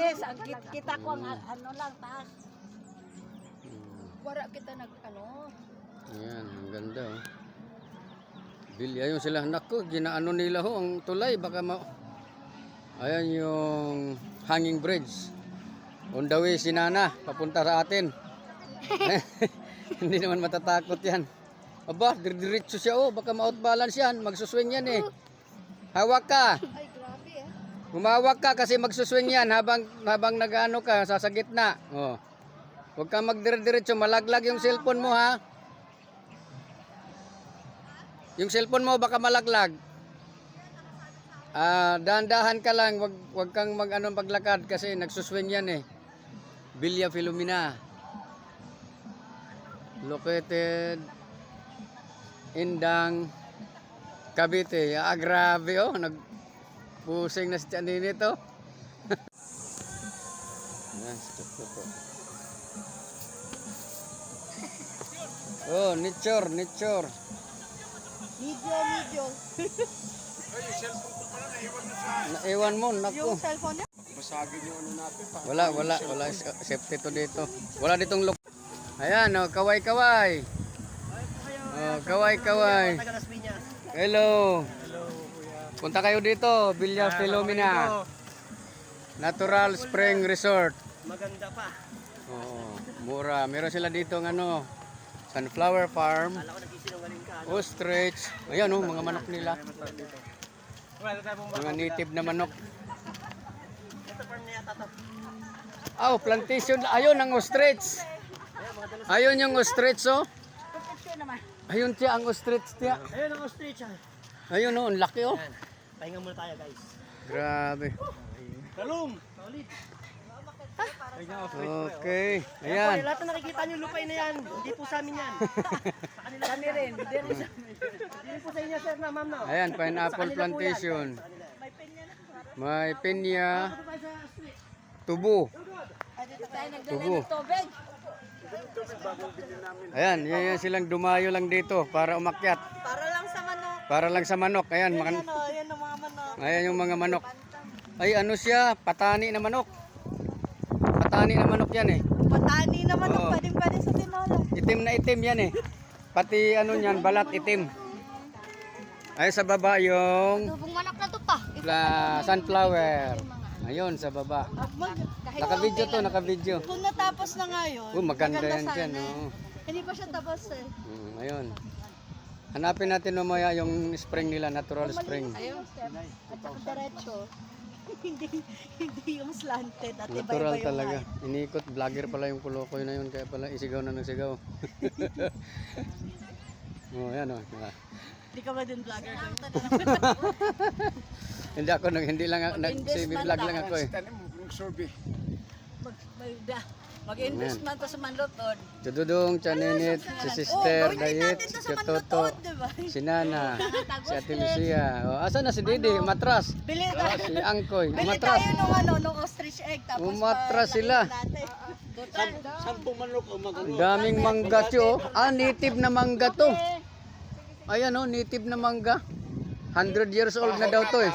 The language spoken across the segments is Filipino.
sis. Ang kit- kita ko ang ano lang, taas. Wara kita nag ano. Ayan, ang ganda oh. Bili, ayun sila. Naku, ginaano nila ho ang tulay. Baka ma... Ayan yung hanging bridge. On the way si Nana, papunta sa atin. Hindi naman matatakot yan. Aba, diretso siya oh. Baka ma-outbalance yan. Magsuswing yan eh. Hawak ka. Humawak ka kasi magsuswing yan habang habang nagano ka sa gitna. Oh. Huwag kang magdire-diretso, malaglag yung cellphone mo ha. Yung cellphone mo baka malaglag. Ah, dahan-dahan ka lang, wag wag kang mag ano paglakad kasi nagsuswing yan eh. Villa Filomena. Located Indang Cavite. Ah, grabe oh, nag pusing na si Tiyan nito. Yan, stop ko po. Oh, nature, nature. Video, video. Naiwan mo, naku. Yung cellphone niya? Wala, wala, wala safety to dito. Wala ditong look. Ayan, oh, kaway, kaway. Oh, kaway, kaway. Hello. Punta kayo dito, Villa Filomena. Natural Spring Resort. Maganda pa. Oo, mura. Meron sila dito ng ano, sunflower farm, ka. ostrich. Ayan oh, mga manok nila. Mga native na manok. Oh, plantation. Ayun ang ostrich. Ayun yung ostrich oh. Ayun tiya ang ostrich tiya. Ayun ang ostrich ah. Ayun oh, ang laki oh. Pahinga muna tayo guys. Grabe. Talong! Solid! Okay. Ayan. Ayan. lahat na nakikita niyo lupay na yan. Hindi po sa amin yan. Sa kanila Kami rin. Hindi rin sa Hindi po sa inyo sir na ma'am no. Ayan, pineapple plantation. May pinya, street. tubo. Tubo. Ayan, yan, yan silang dumayo lang dito para umakyat. Para lang sa manok. Para lang sa manok. Ayan, mga, Ano, yan ang mga manok. Ayan yung mga manok. Ay, ano siya? Patani na manok. Patani na manok yan eh. Patani na manok. Oo. Pwedeng pwede sa tinola. Itim na itim yan eh. Pati ano yan, balat itim. Ay, sa baba yung Tubong manok na to pa. pla- sunflower. Ayun, sa baba. Kahit Naka-video to, naka-video. kung natapos na nga yun. Oh, maganda yan sana dyan. eh. Oh. Hindi pa siya tapos eh. Mm, ayun. Hanapin natin mamaya yung spring nila, natural spring. Ayun, step. At saka diretso. hindi hindi yung slanted at iba-iba Natural yung talaga. height. Inikot, vlogger pala yung kulokoy na yun, kaya pala isigaw na ng sigaw. oh, yan oh. Ah. Hindi ka ba din vlogger? Hindi ako, hindi lang, nag, Mag-investment vlog lang. ako eh. Mag, mag, da- mag-investment pa sa manlutod. Si Dudong, Chaninit, si Sister, Dayet, si Toto, si Nana, si Ate Lucia. Oh, asa na si Didi? Matras. Bili Oh, tayo. si Angkoy. Bili Matras. tayo nung ano, nung ostrich egg. Tapos Umatras pa- sila. natin. Total. Sampung manok o Ang daming mangga tiyo. oh. Ah, native na mangga to. Ayan oh, native na mangga. 100 years old na daw to eh.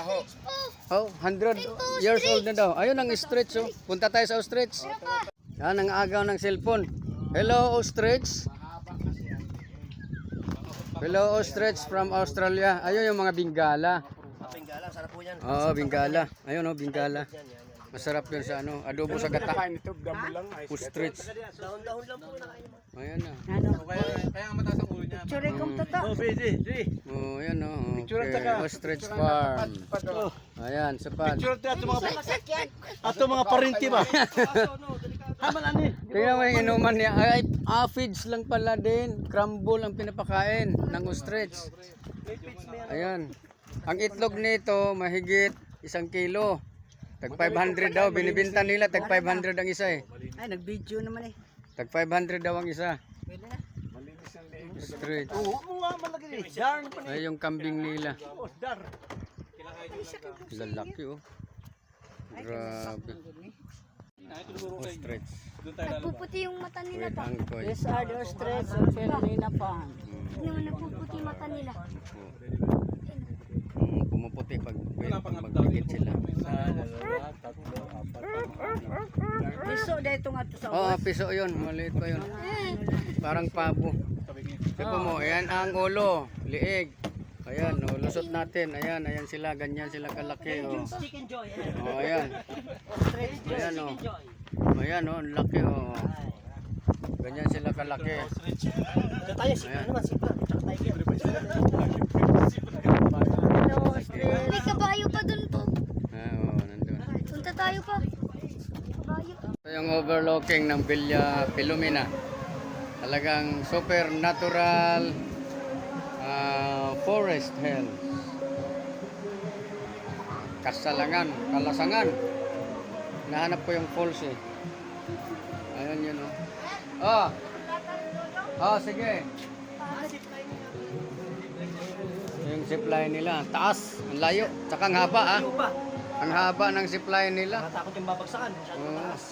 Oh, 100 years old na daw. Ayun ang ostrich oh. Punta tayo sa ostrich. Yan ang agaw ng cellphone. Hello ostrich. Hello ostrich from Australia. Ayun yung mga bingala. Pinggalan, sarap po yan. Oo, bingala. Ayun oh, bingala. Masarap yun sa ano, adobo sa gata. Ostrich. Dahon-dahon lang po nakain mo. Ayan na. Ano? Kaya nga mataas ang ulo niya. Tsure kong totoo. Oh, pwede. Sige. Oh, ayan oh. Picture at Okay. Ostrich farm. Ayan, sapat. Picture tayo mga ato mga parinti ba? Haman ani. Tingnan mo yung inuman niya. Ay, aphids lang pala din. Crumble ang pinapakain ng ostrich. Ayan. Ang itlog nito, mahigit isang kilo. Tag 500 daw. Binibinta nila, tag 500 ang isa eh. Ay, nag-video naman eh. Tag 500 daw ang isa. Pwede na. Ostrich. Oo, mga malaki ni. Darn pa ni. Ay, yung kambing nila. Oh, dar. Lalaki oh. Grabe. Ostrich. Nagpuputi yung mata nila With pa. angkoy. These are the ostrich of Farm. Hindi naman nagpuputi yung mata nila. Mm, pumuputi pag pag magpigit sila. Piso dahil ito nga ito sa Oo, piso yun. Maliit pa yun. Parang pabo. Sabi mo, ayan ang ulo. Liig. Ayan, oh, lusot natin. Ayan, ayan sila. Ganyan sila kalaki. Oh. Chicken Joy. Ayan. Oh, ayan. Ayan, oh. Ayan, oh, ang laki, oh. Ganyan sila kalaki. Tayo, sipa naman, sipa. Tsaka tiger. May kabayo pa dun po. Ah, oh, nandun. Punta tayo pa. Kabayo. Ito yung overlooking ng Villa Pilomena. Talagang super natural forest hills. Kasalangan, kalasangan. Nahanap ko yung falls eh. Ayun yun oh. Oh! Oh, sige. Yung zipline nila, taas, ang layo, tsaka ang haba ah. Ang haba ng zipline nila. Nakatakot yung babagsakan. Masyadong mataas.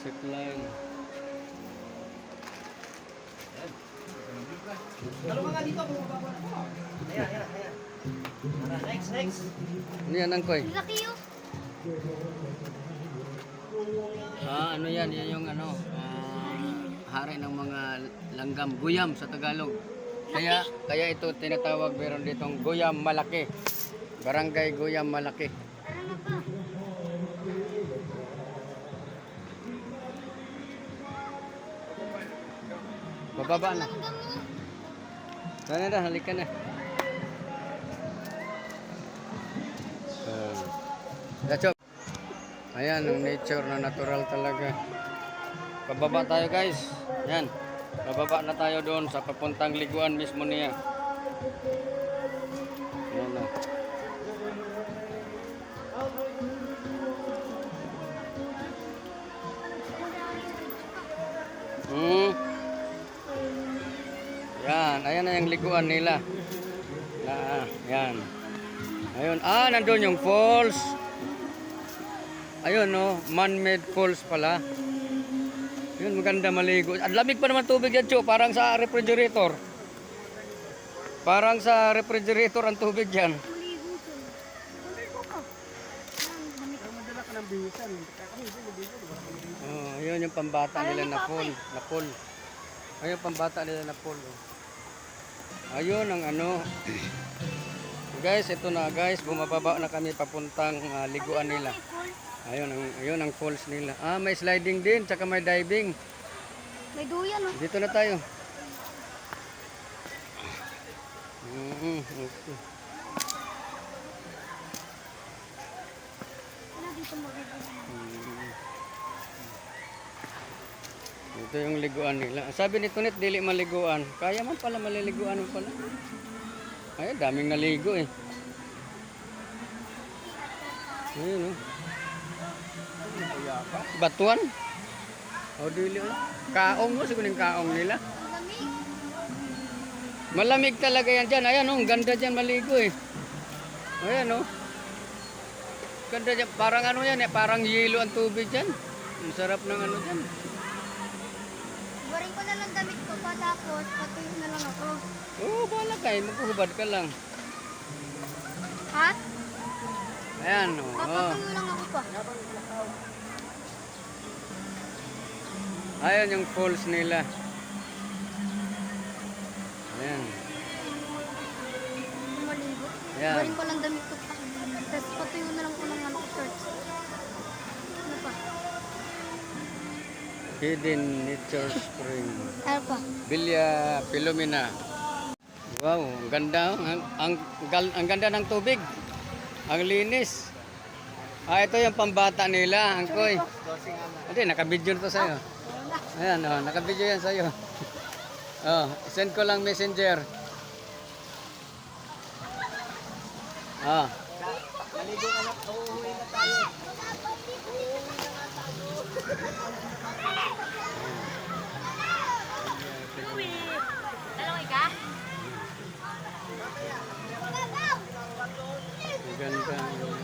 Zipline. Ka nga dito? bumaba ka na. Ayan, ayan, ayan. Tara, next, next. Ano yan, Angkoy? Ang laki yun. Ah, ano yan? Yan yung ano, ah, hari ng mga langgam, guyam sa Tagalog. Kaya, kaya ito tinatawag meron ditong guyam malaki. Barangay guyam malaki. Bababa na. Sana na, halika na. Uh, Gachok. Ayan, ang nature na natural talaga. Pababa tayo guys. Yan. Pababa na tayo doon sa papuntang liguan mismo niya. Yan, ayan na yung liguan nila. Na, yan. Ayun, ah, nandun yung falls. Ayun, no, man-made falls pala. Yun, maganda maligo. Ang lamig pa naman tubig yan, Cho. Parang sa refrigerator. Parang sa refrigerator ang tubig yan. Oh, ayun yung pambata nila na pool. Na pool. Ayun pambata nila na pool. oh. Ayun ang ano. guys, ito na guys. Bumababa na kami papuntang ah, liguan nila. Ayun ang, ayun ang falls nila. Ah, may sliding din. Tsaka may diving. May duyan oh. Dito na tayo. Mhm, okay. Ano dito magiging? Ito yung liguan nila. Sabi ni Tunit, dili maliguan. Kaya man pala maliliguan mo pala. Ay, daming naligo eh. Ayun oh. Batuan? O dili oh. Kaong mo, siguro yung kaong nila. Malamig talaga yan dyan. Ayan oh, ganda dyan maligo eh. Ayan oh. Ganda dyan. Parang ano yan eh, parang yelo ang tubig dyan. Ang sarap ng ano dyan. Waring ko na lang damit ko pa tapos patuloy na lang ako. Oo, oh, bahala ka eh. Maghuhubad ka lang. Ha? Ayan oh. oh. Papatuloy lang ako pa. Ayan yung falls nila. Ayan. Maligo. Ayan. Waring ko lang damit ko Hidden Nature Spring. Ano? Villa Filomena. Wow, ang ganda. Ang, ang, ang ganda ng tubig. Ang linis. Ah, ito yung pambata nila, Angkoy. Hindi, nakabidyo na to sa'yo. Ayan, oh, nakabidyo yan sa'yo. Oh, send ko lang messenger. Ah. Naligo ka na, uuwi na tayo. Ang ganda.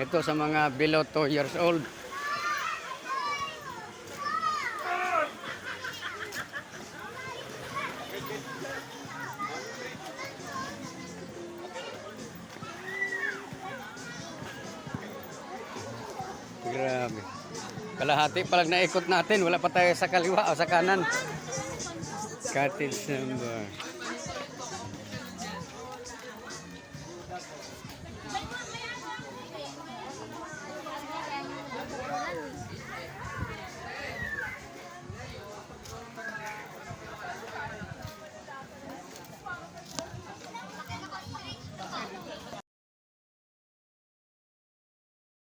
Ito sa mga below 2 years old. Grabe. Kalahati pa lang naikot natin. Wala pa tayo sa kaliwa o sa kanan. Cottage number.